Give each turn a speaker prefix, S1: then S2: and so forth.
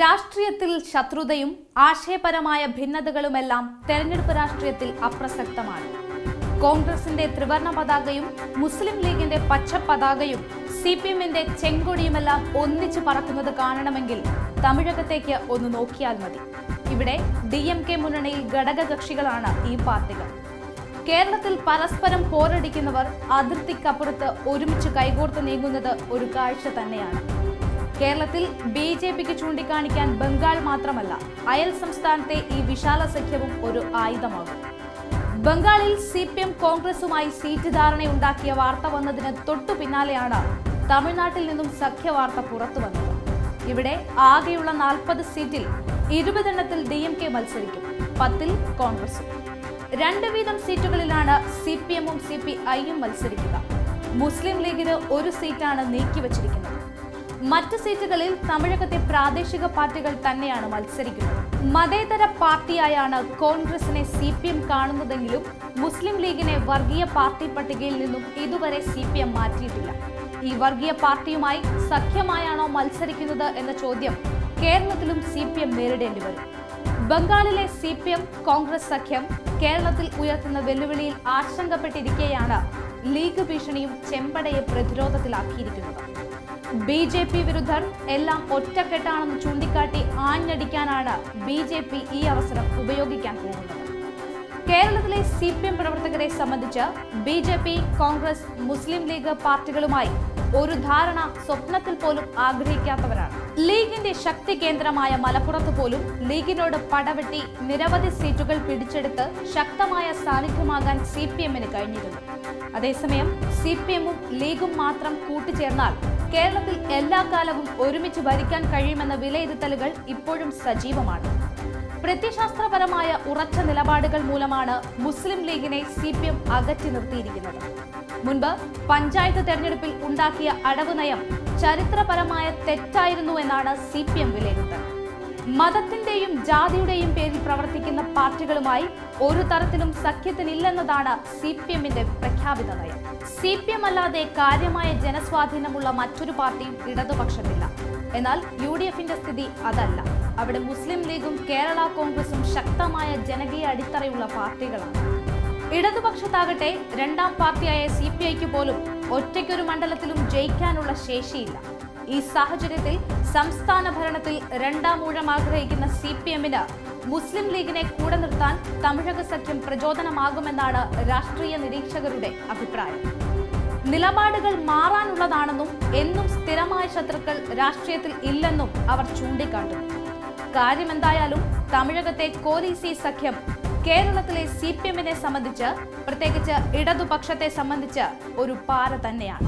S1: രാഷ്ട്രീയത്തിൽ ശത്രുതയും ആശയപരമായ ഭിന്നതകളുമെല്ലാം തെരഞ്ഞെടുപ്പ് രാഷ്ട്രീയത്തിൽ അപ്രസക്തമാണ്. കോൺഗ്രസിന്റെ ത്രിവർണ പതാകയും മുസ്ലിം ലീഗിന്റെ പച്ച പതാകയും സി പി എമ്മിന്റെ ചെങ്കൊടിയുമെല്ലാം ഒന്നിച്ചു പറക്കുന്നത് കാണണമെങ്കിൽ തമിഴകത്തേക്ക് ഒന്ന് നോക്കിയാൽ മതി. ഇവിടെ ഡി എം കെ മുന്നണിയിൽ ഘടകകക്ഷികളാണ് ഈ പാർട്ടികൾ. കേരളത്തിൽ പരസ്പരം പോരടിക്കുന്നവർ അതിർത്തിക്കപ്പുറത്ത് ഒരുമിച്ച് കൈകോർത്ത് നീങ്ങുന്നത് ഒരു കാഴ്ച തന്നെയാണ്. കേരളത്തിൽ ബി ജെ പിക്ക് ചൂണ്ടിക്കാണിക്കാൻ ബംഗാൾ മാത്രമല്ല അയൽ സംസ്ഥാനത്തെ ഈ വിശാല സഖ്യവും ഒരു ആയുധമാകും. ബംഗാളിൽ സി പി എം കോൺഗ്രസുമായി സീറ്റ് ധാരണയുണ്ടാക്കിയ വാർത്ത വന്നതിന് തൊട്ടു പിന്നാലെയാണ് തമിഴ്നാട്ടിൽ നിന്നും സഖ്യവാർത്ത പുറത്തു വന്നത്. ഇവിടെ ആകെയുള്ള നാൽപ്പത് സീറ്റിൽ ഇരുപതെണ്ണത്തിൽ ഡി എം കെ മത്സരിക്കും പത്തിൽ കോൺഗ്രസും. രണ്ട് വീതം സീറ്റുകളിലാണ് സി പി എമ്മും സി പി ഐയും മത്സരിക്കുക. മുസ്ലിം ലീഗിന് ഒരു സീറ്റാണ് നീക്കിവച്ചിരിക്കുന്നത്. മറ്റ് സീറ്റുകളിൽ തമിഴകത്തെ പ്രാദേശിക പാർട്ടികൾ തന്നെയാണ് മത്സരിക്കുന്നത്. മതേതര പാർട്ടിയായാണ് കോൺഗ്രസിനെ സി പി എം കാണുന്നതെങ്കിലും മുസ്ലിം ലീഗിനെ വർഗീയ പാർട്ടി പട്ടികയിൽ നിന്നും ഇതുവരെ സി പി എം മാറ്റിയിട്ടില്ല. ഈ വർഗീയ പാർട്ടിയുമായി സഖ്യമായാണോ മത്സരിക്കുന്നത് എന്ന ചോദ്യം കേരളത്തിലും സി പി എം നേരിടേണ്ടി വരും. ബംഗാളിലെ സി പി എം കോൺഗ്രസ് സഖ്യം കേരളത്തിൽ ഉയർത്തുന്ന വെല്ലുവിളിയിൽ ആശങ്കപ്പെട്ടിരിക്കെയാണ് ലീഗ് ഭീഷണിയും ചെമ്പടയെ പ്രതിരോധത്തിലാക്കിയിരിക്കുന്നത്. ബി ജെ പി വിരുദ്ധർ എല്ലാം ഒറ്റക്കെട്ടാണെന്ന് ചൂണ്ടിക്കാട്ടി ആഞ്ഞടിക്കാനാണ് ബി ജെ പി ഈ അവസരം ഉപയോഗിക്കാൻ പോകുന്നത്. കേരളത്തിലെ സി പി എം പ്രവർത്തകരെ സംബന്ധിച്ച് B J P Congress Muslim League പാർട്ടികളുമായി ഒരു ധാരണ സ്വപ്നത്തിൽ പോലും ആഗ്രഹിക്കാത്തവരാണ്. ലീഗിന്റെ ശക്തി കേന്ദ്രമായ മലപ്പുറത്ത് പോലും ലീഗിനോട് പടവെട്ടി നിരവധി സീറ്റുകൾ പിടിച്ചെടുത്ത് ശക്തമായ സാന്നിധ്യമാകാൻ സി പി എമ്മിന് കഴിഞ്ഞിരുന്നു. അതേസമയം സി പി എമ്മും ലീഗും മാത്രം കൂട്ടുചേർന്നാൽ കേരളത്തിൽ എല്ലാ കാലവും ഒരുമിച്ച് ഭരിക്കാൻ കഴിയുമെന്ന വിലയിരുത്തലുകൾ ഇപ്പോഴും സജീവമാണ്. പ്രത്യശാസ്ത്രപരമായ ഉറച്ച നിലപാടുകൾ മൂലമാണ് മുസ്ലിം ലീഗിനെ സി പി എം അകറ്റി നിർത്തിയിരിക്കുന്നത്. മുൻപ് പഞ്ചായത്ത് തെരഞ്ഞെടുപ്പിൽ ഉണ്ടാക്കിയ അടവ് നയം ചരിത്രപരമായ തെറ്റായിരുന്നു എന്നാണ് സി പി എം വിലയിരുത്തൽ. മതത്തിന്റെയും ജാതിയുടെയും പേരിൽ പ്രവർത്തിക്കുന്ന പാർട്ടികളുമായി ഒരു തരത്തിലും സഖ്യത്തിനില്ലെന്നതാണ് സി പി എമ്മിന്റെ പ്രഖ്യാപിത നയം. സി പി എം അല്ലാതെ കാര്യമായ ജനസ്വാധീനമുള്ള മറ്റൊരു പാർട്ടിയും ഇടതുപക്ഷത്തില്ല. എന്നാൽ യു ഡി എഫിന്റെ സ്ഥിതി അതല്ല. അവിടെ മുസ്ലിം ലീഗും കേരള കോൺഗ്രസും ശക്തമായ ജനകീയ അടിത്തറയുള്ള പാർട്ടികളാണ്. ഇടതുപക്ഷത്താകട്ടെ രണ്ടാം പാർട്ടിയായ സി പി ഐക്ക് പോലും ഒറ്റയ്ക്കൊരു മണ്ഡലത്തിലും ജയിക്കാനുള്ള ശേഷിയില്ല. ഈ സാഹചര്യത്തിൽ സംസ്ഥാന ഭരണത്തിൽ രണ്ടാം ഊഴം ആഗ്രഹിക്കുന്ന സി പി എമ്മിന് മുസ്ലിം ലീഗിനെ കൂടെ നിർത്താൻ തമിഴക സഖ്യം പ്രചോദനമാകുമെന്നാണ് രാഷ്ട്രീയ നിരീക്ഷകരുടെ അഭിപ്രായം. നിലപാടുകൾ മാറാനുള്ളതാണെന്നും എന്നും സ്ഥിരമായ ശത്രുക്കൾ രാഷ്ട്രീയത്തിൽ ഇല്ലെന്നും അവർ ചൂണ്ടിക്കാട്ടുന്നു കാര്യമെന്തായാലും തമിഴകത്തെ കോലീസി സഖ്യം കേരളത്തിലെ സി പി എമ്മിനെ സംബന്ധിച്ച് പ്രത്യേകിച്ച് ഇടതുപക്ഷത്തെ സംബന്ധിച്ച് ഒരു പാര തന്നെയാണ്.